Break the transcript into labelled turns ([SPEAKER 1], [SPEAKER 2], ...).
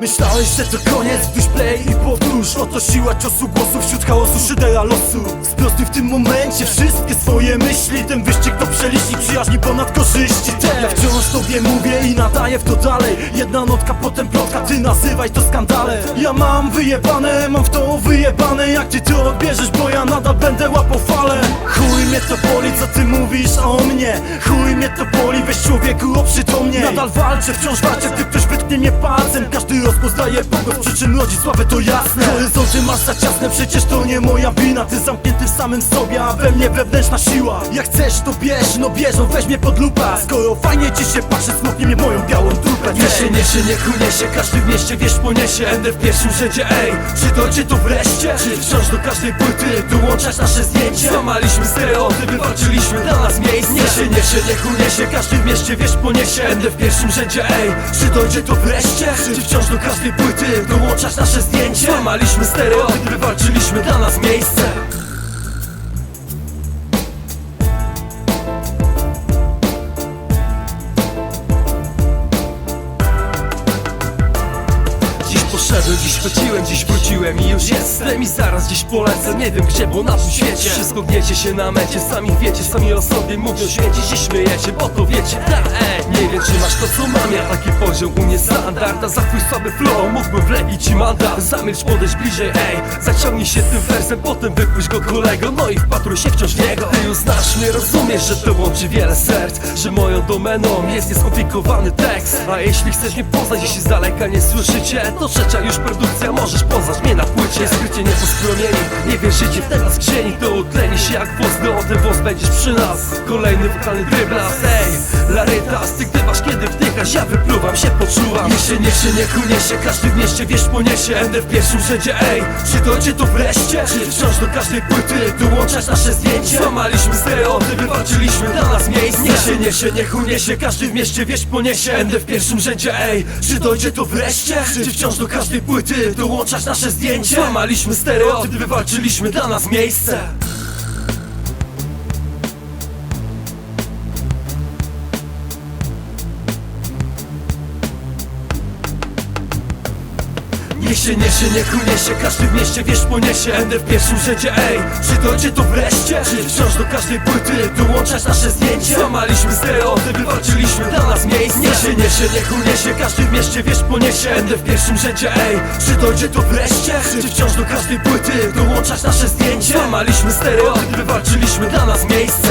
[SPEAKER 1] Myślałeś, że to koniec, gdyś play i powtórz. Oto siła ciosu głosów wśród chaosu szydera losu. Sprostuj w tym momencie wszystkie swoje myśli. Ten wyścig to przelicznik przyjaźni ponad korzyści. Ja wciąż tobie mówię i nadaję w to dalej. Jedna notka, potem plotka, ty nazywaj to skandale. Ja mam wyjebane, mam w to wyjebane. Jak ty to odbierzesz, bo ja nadal będę łapał Chuj mnie to boli, co ty mówisz o mnie. Chuj mnie to boli, weź człowieku oprzytomnie Nadal walczę, wciąż walczę, gdy ktoś wytknie mnie palcem. Każdy rozpoznaje bogów, przyczyn rodzi sławę, to jasne. Horyzonty masz za ciasne, przecież to nie moja wina. Ty zamknięty w samym sobie, a we mnie wewnętrzna siła. Jak chcesz to bierz, no bierzą, weź mnie pod lupę. Skoro fajnie ci się patrzy, smoknie mnie moją białą dupę
[SPEAKER 2] Niesie, niesie, nie kuniesie, każdy w mieście wieś poniesie. Będę w pierwszym rzędzie, ej, czy dojdzie to wreszcie? Czy wciąż do każdej płyty dołączać nasze zdjęcie? Złamaliśmy stereotypy, walczyliśmy dla nas miejsce Niesie, niesie, nie kuniesie, każdy w mieście wieś poniesie Będę w pierwszym rzędzie, ej, czy dojdzie to wreszcie? Czy wciąż do każdej płyty dołączać nasze zdjęcie? Złamaliśmy stereotypy, walczyliśmy dla nas miejsce dziś chodziłem, dziś wróciłem i już jestem I zaraz dziś polecę, nie wiem gdzie, bo na tym świecie. Wszystko gniecie się na mecie, sami wiecie, sami o sobie mówią Święci się śmiejecie, bo to wiecie, tak, ej Nie wiem czy masz to co mam, ja taki poziom u mnie standard A za twój słaby flow mógłbym wlepić ci mandat. Zamilcz, podejdź bliżej, ej. Zaciągnij się tym wersem, potem wypuść go kolego. No i wpatruj się wciąż w niego. Ty już znasz mnie, rozumiesz, że to łączy wiele serc Że moją domeną jest nieskomplikowany tekst. A jeśli chcesz mnie poznać, jeśli z daleka nie słyszycie To trzecia już produkcja, możesz poznać mnie na płycie Skrycie nie poskromieni, nie wierzycie w nas grzeni To utleni się jak włos, gdy o ten włos będziesz przy nas Kolejny wokalny dryblas, ej Larytas, ty kiedy wdychasz, ja wypluwam się, poczuwam Niesie, niesie, nie kuniesie, każdy w mieście wieś poniesie Będę w pierwszym rzędzie, ej Czy dojdzie to wreszcie? Czy wciąż do każdej płyty dołączać nasze zdjęcie? Złamaliśmy stereotypy, walczyliśmy dla nas miejsce Niesie, niesie, nie kuniesie, każdy w mieście wieś poniesie Będę w pierwszym rzędzie, ej Czy dojdzie to wreszcie? Czy wciąż do każdej płyty dołączać nasze zdjęcie? Złamaliśmy stereotypy, wywalczyliśmy dla nas miejsce Niesie, niesie, nie kuniesie, każdy w mieście wieś poniesie Będę w pierwszym rzędzie, ej, czy dojdzie to wreszcie? Czy wciąż do każdej płyty dołączać nasze zdjęcie? Złamaliśmy stereotypy, walczyliśmy dla nas miejsce Niesie, niesie, nie kuniesie, każdy w mieście wieś poniesie Będę w pierwszym rzędzie, ej, czy dojdzie to wreszcie? Czy wciąż do każdej płyty dołączać nasze zdjęcie? Złamaliśmy stereotypy, walczyliśmy dla nas miejsce